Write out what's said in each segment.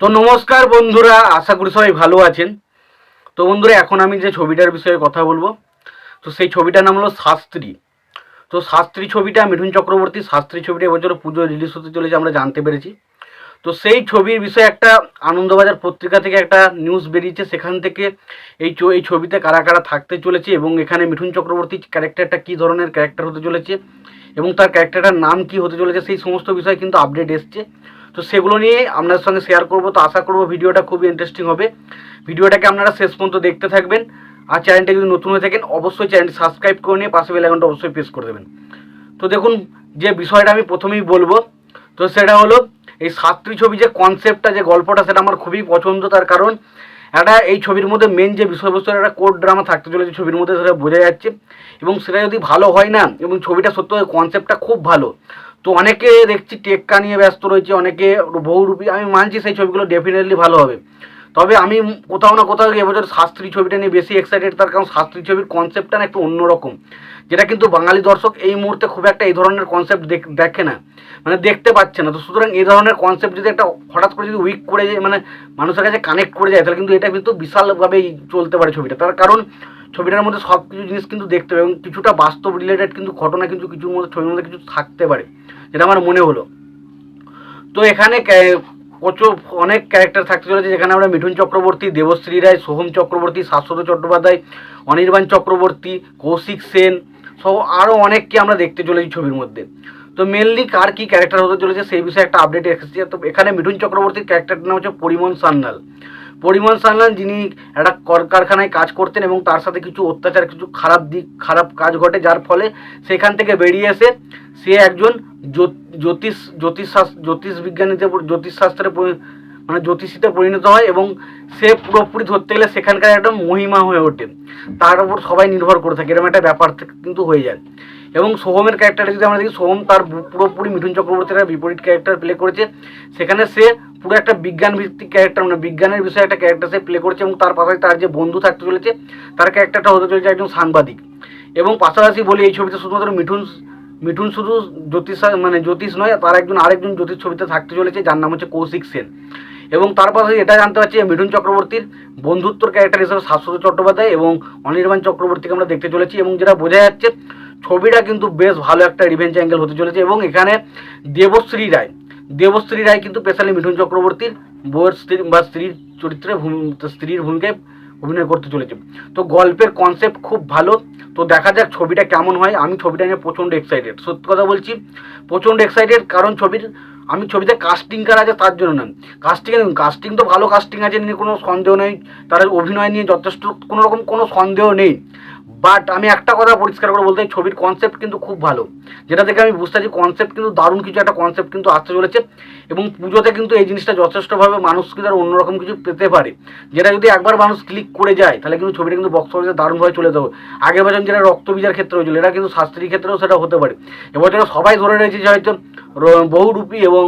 তো নমস্কার বন্ধুরা, আশা করি সবাই ভালো আছেন। তো বন্ধুরা, এখন আমি যে ছবিটার বিষয়ে কথা বলব, তো সেই ছবিটার নাম হলো শাস্ত্রী। তো শাস্ত্রী ছবিটা, মিঠুন চক্রবর্তী শাস্ত্রী ছবিটা এবছর পুজো রিলিজ হতে চলেছে, আমরা জানতে পেরেছি। তো সেই ছবির বিষয়ে একটা আনন্দবাজার পত্রিকা থেকে একটা নিউজ বেরিয়েছে, সেখান থেকে এই এই ছবিতে কারা কারা থাকতে চলেছে এবং এখানে মিঠুন চক্রবর্তী ক্যারেক্টারটা কী ধরনের ক্যারেক্টার হতে চলেছে এবং তার ক্যারেক্টারটার নাম কি হতে চলেছে, সেই সমস্ত বিষয়ে কিন্তু আপডেট এসছে। তো সেগুলো নিয়ে আপনার সঙ্গে শেয়ার করব। তো আশা করব ভিডিওটা খুবই ইন্টারেস্টিং হবে। ভিডিওটাকে আপনারা শেষ পর্যন্ত দেখতে থাকবেন। আর চ্যানেলটা যদি নতুন হয়ে থাকেন, অবশ্যই চ্যানেলটি সাবস্ক্রাইব করে নিয়ে পাশে বেল আইকনটা অবশ্যই প্রেস করে দেবেন। তো দেখুন, যে বিষয়টা আমি প্রথমেই বলব, তো সেটা হলো, এই সাত্রী ছবি যে কনসেপ্টটা যে গল্পটা, সেটা আমার খুবই পছন্দ। তার কারণ, একটা এই ছবির মধ্যে মেন যে বিষয়বস্তু, একটা কোড ড্রামা থাকতে চলেছে ছবির মধ্যে, সেটা বোঝা যাচ্ছে। এবং সেটা যদি ভালো হয় না, এবং ছবিটা সত্য কনসেপ্টটা খুব ভালো তো অনেকে দেখছি টেক্কা নিয়ে ব্যস্ত রয়েছে, অনেকে বহুরূপী আমি মানছি সেই ছবিগুলো ডেফিনেটলি ভালো হবে। তবে আমি কোথাও না কোথাও এবছর শাস্ত্রী ছবিটা নিয়ে বেশি এক্সাইটেড তার কারণ শাস্ত্রী ছবির কনসেপ্টটা না একটু অন্যরকম। যেটা কিন্তু বাঙালি দর্শক এই মুহূর্তে খুব একটা এই ধরনের কনসেপ্ট দেখে না মানে দেখতে পাচ্ছে না। তো সুতরাং এই ধরনের কনসেপ্ট যদি একটা হঠাৎ করে যদি উইক করে যায় মানে মানুষের কাছে কানেক্ট করে যায়, তাহলে কিন্তু এটা কিন্তু বিশালভাবেই চলতে পারে ছবিটা। তার কারণ ছবিটার মধ্যে সব কিছু জিনিস কিন্তু দেখতে হবে এবং কিছুটা বাস্তব রিলেটেড কিন্তু ঘটনা কিন্তু কিছুর মধ্যে, ছবির মধ্যে কিছু থাকতে পারে। যেটা আমার মনে হলো। তো এখানে প্রচুর অনেক ক্যারেক্টার থাকতে চলেছে, যেখানে আমরা মিঠুন চক্রবর্তী, দেবশ্রী রায়, সোহম চক্রবর্তী, শাশ্বত চট্টোপাধ্যায়, অনির্বাণ চক্রবর্তী, কৌশিক সেন সহ আরও অনেককে আমরা দেখতে চলেছি ছবির মধ্যে। তো মেনলি কার কী ক্যারেক্টার হতে চলেছে সেই বিষয়ে একটা আপডেট এসেছে। তো এখানে মিঠুন চক্রবর্তীর ক্যারেক্টারটার নাম হচ্ছে পরিমল সান্যাল। পরিমল সান্যাল, যিনি একটা কলকারখানায় কাজ করতেন এবং তার সাথে কিছু অত্যাচার, কিছু খারাপ দিক, খারাপ কাজ ঘটে, যার ফলে সেখান থেকে বেরিয়ে এসে সে একজন জ্যোতিষ জ্যোতিষ জ্যোতিষ বিজ্ঞানীতে পরি- জ্যোতিষ শাস্ত্রে পরি- মানে জ্যোতিষীতে পরিণত হয় এবং সে পুরোপুরি ধরতে গেলে সেখানকার একটা মহিমা হয়ে ওঠে। তার উপর সবাই নির্ভর করে থাকে, এরকম একটা ব্যাপার কিন্তু হয়ে যায়। এবং সোহমের ক্যারেক্টারটা যদি আমরা দেখি, সোহম তার পুরোপুরি মিঠুন চক্রবর্তীর বিপরীত ক্যারেক্টার প্লে করেছে। সেখানে সে পুরো একটা বিজ্ঞান ভিত্তিক ক্যারেক্টার মানে বিজ্ঞানের বিষয়ে একটা ক্যারেক্টার সে প্লে করেছে এবং তার পাশাপাশি তার যে বন্ধু থাকতে চলেছে, তার ক্যারেক্টারটা হতে চলেছে একজন সাংবাদিক। এবং পাশাপাশি বলি, এই ছবিতে শুধুমাত্র মিঠুন মিঠুন শুধু জ্যোতিষ মানে জ্যোতিষ নয়, তার একজন আরেকজন জ্যোতিষ ছবিতে থাকতে চলেছে, যার নাম হচ্ছে কৌশিক সেন। এবং তার পাশাপাশি এটা জানতে পারছি মিঠুন চক্রবর্তীর বন্ধুত্বর ক্যারেক্টার হিসেবে শাশ্বত চট্টোপাধ্যায় এবং অনির্বাণ চক্রবর্তীকে আমরা দেখতে চলেছি এবং যেটা বোঝা যাচ্ছে, ছবিটা কিন্তু বেশ ভালো একটা রিভেঞ্জ অ্যাঙ্গেল হতে চলেছে এবং এখানে দেবশ্রী রায় দেবশ্রী রায় কিন্তু স্পেশালি মিঠুন চক্রবর্তীর বউয়ের স্ত্রী বা স্ত্রীর চরিত্রে স্ত্রীর ভূমিকায় অভিনয় করতে চলেছে। তো গল্পের কনসেপ্ট খুব ভালো। তো দেখা যাক ছবিটা কেমন হয়। আমি ছবিটা নিয়ে প্রচণ্ড এক্সাইটেড সত্যি কথা বলছি, প্রচণ্ড এক্সাইটেড কারণ ছবির, আমি ছবিতে কাস্টিং কার আছে তার জন্য না কাস্টিং কাস্টিং তো ভালো কাস্টিং আছে নিয়ে কোনো সন্দেহ নেই। তার অভিনয় নিয়ে যথেষ্ট কোনো রকম কোনো সন্দেহ নেই। বাট আমি একটা কথা পরিষ্কার করে বলতে ছবির কনসেপ্ট কিন্তু খুব ভালো। যেটা থেকে আমি বুঝতে পারছি কনসেপ্ট কিন্তু দারুণ কিছু একটা কনসেপ্ট কিন্তু আসতে চলেছে। এবং পুজোতে কিন্তু এই জিনিসটা যথেষ্টভাবে মানুষ কিন্তু অন্যরকম কিছু পেতে পারে। যেটা যদি একবার মানুষ ক্লিক করে যায়, তাহলে কিন্তু ছবিটা কিন্তু বক্স অফিসে দারুণভাবে চলে যাবে। আগের বছর যেটা রক্তবীজার ক্ষেত্রে হয়েছিল, এটা কিন্তু শাস্ত্রীর ক্ষেত্রেও সেটা হতে পারে। এবছর সবাই ধরে রয়েছে যে হয়তো বহুরূপী এবং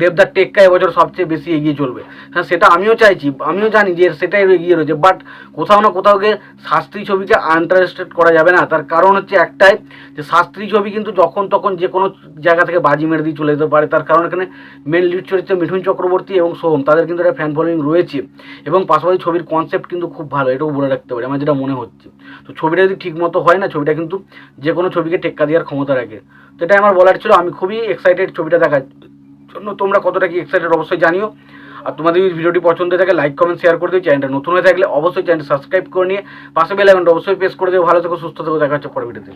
দেবদার টেক্কা এবছর সবচেয়ে বেশি এগিয়ে চলবে। হ্যাঁ সেটা আমিও চাইছি, আমিও জানি যে সেটাই এগিয়ে রয়েছে বাট কোথাও না কোথাও গিয়ে শাস্ত্রী ছবিকে আনটারেস্টেড করা যাবে না। তার কারণ হচ্ছে একটাই, যে শাস্ত্রী ছবি কিন্তু যখন তখন যে কোনো জায়গা থেকে বাজি মেরে দিয়ে চলে যেতে পারে। তার কারণ এখানে মেন লিড চরিত্রে মিঠুন চক্রবর্তী এবং সোহম, তাদের কিন্তু একটা ফ্যান ফলোয়িং রয়েছে। এবং পাশাপাশি ছবির কনসেপ্ট কিন্তু খুব ভালো, এটাও বলে রাখতে পারি, আমার যেটা মনে হচ্ছে। তো ছবিটা যদি ঠিক মতো হয় না, ছবিটা কিন্তু যে কোনো ছবিকে টেক্কা দেওয়ার ক্ষমতা রাখে। তো এটাই আমার বলার ছিল, আমি খুবই এক্সাইটেড ছবিটা দেখার জন্য তোমরা কতটা কি এক্সাইটেড অবশ্যই জানিও। আর তোমাদের যদি ভিডিওটি পছন্দ থাকে লাইক কমেন্ট শেয়ার করে দিও। চ্যানেলটা নতুন হয়ে থাকলে অবশ্যই চ্যানেলটা সাবস্ক্রাইব করে নিয়ে পাশে বেল আইকনটা অবশ্যই প্রেস করে দিও। ভালো থেকো, সুস্থ থেকো, দেখা হচ্ছে পরে ভিডিওতে